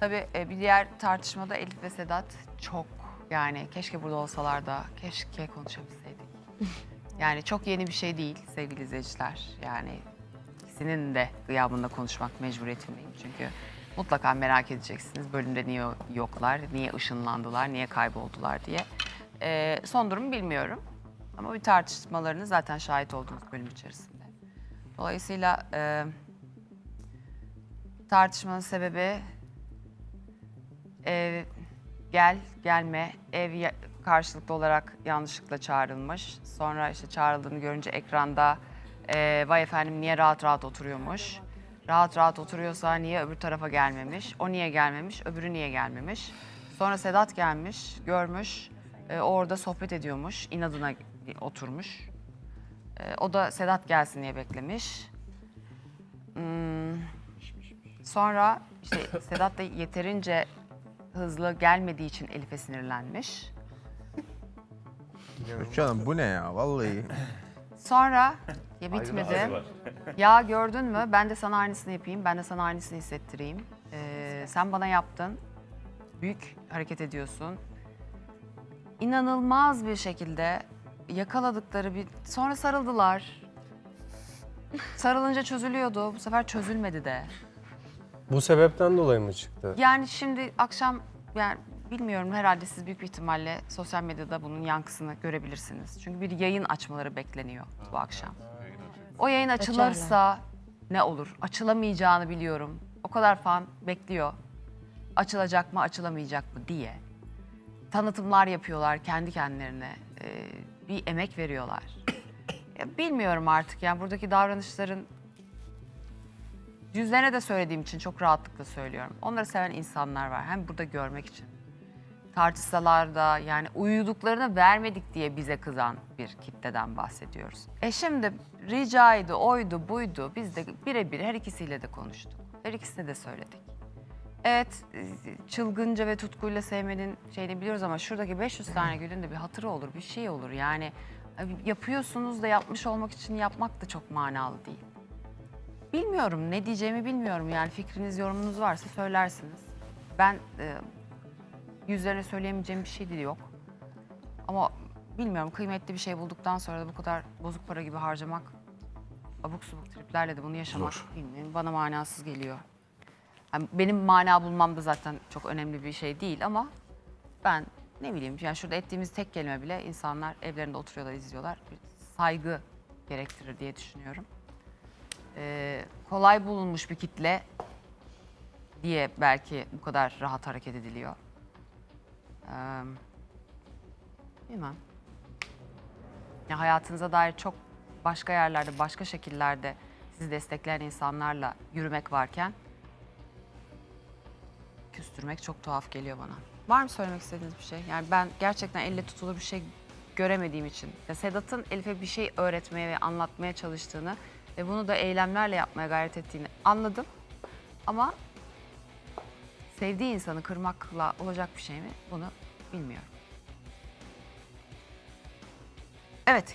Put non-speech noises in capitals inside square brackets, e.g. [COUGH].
Tabii e, bir diğer tartışmada Elif ve Sedat çok yani keşke burada olsalar da keşke konuşabilseydik. [LAUGHS] Yani çok yeni bir şey değil sevgili izleyiciler. Yani ikisinin de gıyabında konuşmak mecburiyetindeyim çünkü mutlaka merak edeceksiniz bölümde niye yoklar, niye ışınlandılar, niye kayboldular diye. E, son durumu bilmiyorum ama bir tartışmalarını zaten şahit olduğunuz bölüm içerisinde. Dolayısıyla e, tartışmanın sebebi ev gel gelme ev ya- karşılıklı olarak yanlışlıkla çağrılmış. Sonra işte çağrıldığını görünce ekranda e, vay efendim niye rahat rahat oturuyormuş. Rahat rahat oturuyorsa niye öbür tarafa gelmemiş? O niye gelmemiş? Öbürü niye gelmemiş? Sonra Sedat gelmiş, görmüş. e, orada sohbet ediyormuş. inadına oturmuş. E, o da Sedat gelsin diye beklemiş. Hmm, Sonra işte Sedat da yeterince hızlı gelmediği için Elif'e sinirlenmiş. Öykü Hanım bu ne ya vallahi. Sonra ya bitmedi. [LAUGHS] Ya gördün mü? Ben de sana aynısını yapayım. Ben de sana aynısını hissettireyim. Ee, sen bana yaptın. Büyük hareket ediyorsun. İnanılmaz bir şekilde yakaladıkları bir... Sonra sarıldılar. Sarılınca çözülüyordu. Bu sefer çözülmedi de. Bu sebepten dolayı mı çıktı? Yani şimdi akşam yani bilmiyorum herhalde siz büyük bir ihtimalle sosyal medyada bunun yankısını görebilirsiniz. Çünkü bir yayın açmaları bekleniyor bu akşam. O yayın açılırsa ne olur? Açılamayacağını biliyorum. O kadar fan bekliyor. Açılacak mı, açılamayacak mı diye. Tanıtımlar yapıyorlar kendi kendilerine. Ee, bir emek veriyorlar. [COUGHS] Ya bilmiyorum artık yani buradaki davranışların Yüzlerine de söylediğim için çok rahatlıkla söylüyorum. Onları seven insanlar var. Hem burada görmek için. Tartışsalar da yani uyuduklarını vermedik diye bize kızan bir kitleden bahsediyoruz. E şimdi ricaydı, oydu, buydu. Biz de birebir her ikisiyle de konuştuk. Her ikisine de söyledik. Evet, çılgınca ve tutkuyla sevmenin şeyini biliyoruz ama şuradaki 500 tane gülün de bir hatırı olur, bir şey olur. Yani e, yapıyorsunuz da yapmış olmak için yapmak da çok manalı değil. Bilmiyorum ne diyeceğimi bilmiyorum yani fikriniz yorumunuz varsa söylersiniz. Ben e, yüzlerine söyleyemeyeceğim bir şey de yok. Ama bilmiyorum kıymetli bir şey bulduktan sonra da bu kadar bozuk para gibi harcamak abuk subuk triplerle de bunu yaşamak bilmiyorum bana manasız geliyor. Yani benim mana bulmam da zaten çok önemli bir şey değil ama ben ne bileyim yani şurada ettiğimiz tek kelime bile insanlar evlerinde oturuyorlar izliyorlar. Bir saygı gerektirir diye düşünüyorum e, kolay bulunmuş bir kitle diye belki bu kadar rahat hareket ediliyor. Ee. Ya hayatınıza dair çok başka yerlerde, başka şekillerde sizi destekleyen insanlarla yürümek varken küstürmek çok tuhaf geliyor bana. Var mı söylemek istediğiniz bir şey? Yani ben gerçekten elle tutulur bir şey göremediğim için. Sedat'ın Elif'e bir şey öğretmeye ve anlatmaya çalıştığını ve bunu da eylemlerle yapmaya gayret ettiğini anladım. Ama sevdiği insanı kırmakla olacak bir şey mi? Bunu bilmiyorum. Evet,